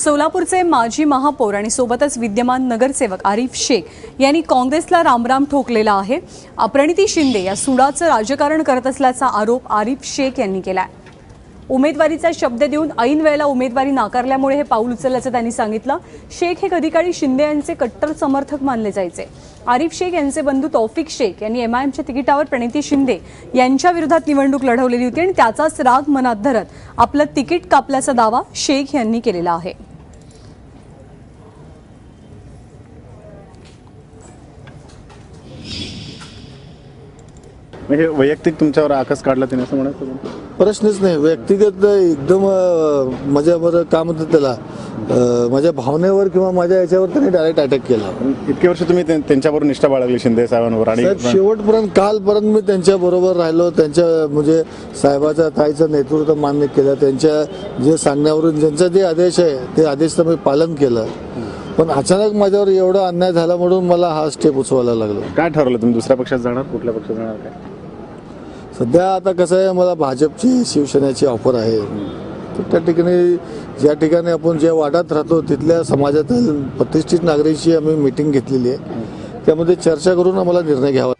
सोलापूरचे माजी महापौर आणि सोबतच विद्यमान नगरसेवक आरिफ शेख यांनी काँग्रेसला रामराम ठोकलेला आहे. प्रणिती शिंदे या सुडाचं राजकारण करत असल्याचा आरोप आरिफ शेख यांनी केलाय. उमेदवारीचा शब्द देऊन ऐन वेळेला उमेदवारी नाकारल्यामुळे हे पाऊल उचलल्याचं त्यांनी सांगितलं. शेख हे कधीकाळी शिंदे यांचे कट्टर समर्थक मानले जायचे. आरिफ शेख यांचे बंधू तौफिक शेख यांनी एम आय एमच्या तिकिटावर प्रणिती शिंदे यांच्या विरोधात निवडणूक लढवलेली होती आणि त्याचाच राग मनात धरत आपलं तिकीट कापल्याचा दावा शेख यांनी केलेला आहे. म्हणजे वैयक्तिक तुमच्यावर आकस काढला तिने असं म्हणायचं? प्रश्नच नाही. व्यक्तिगत एकदम अं, माझ्या बरं काय म्हणतात त्याला. अं, माझ्या भावनेवर किंवा माझ्या याच्यावर त्यांनी डायरेक्ट अटॅक केला. इतके वर्ष तुम्ही त्यां- त्यांच्याबरोबर निष्ठा बाळगली शिंदे साहेबांवर आणि साहेब शेवटपर्यंत कालपर्यंत मी त्यांच्या बरोबर राहिलो. त्यांच्या म्हणजे साहेबाच्या ताईचं नेतृत्व मान्य केलं. त्यांच्या जे सांगण्यावरून ज्यांचा जे आदेश आहे ते आदेशचं मी पालन केलं. पण अचानक माझ्यावर एवढा अन्याय झाला म्हणून मला हा स्टेप उचवायला लागलो. काय ठरवलं तुम्ही? दुसऱ्या पक्षात जाणार? कुठल्या पक्षात जाणार? काय? सध्या आता कसं आहे मला भाजपची शिवसेनेची ऑफर आहे. तर त्या ठिकाणी ज्या ठिकाणी आपण ज्या वाड्यात राहतो तिथल्या समाजातील प्रतिष्ठित नागरिकशी आम्ही मिटिंग घेतलेली आहे. त्यामध्ये चर्चा करून आम्हाला निर्णय घ्यावा.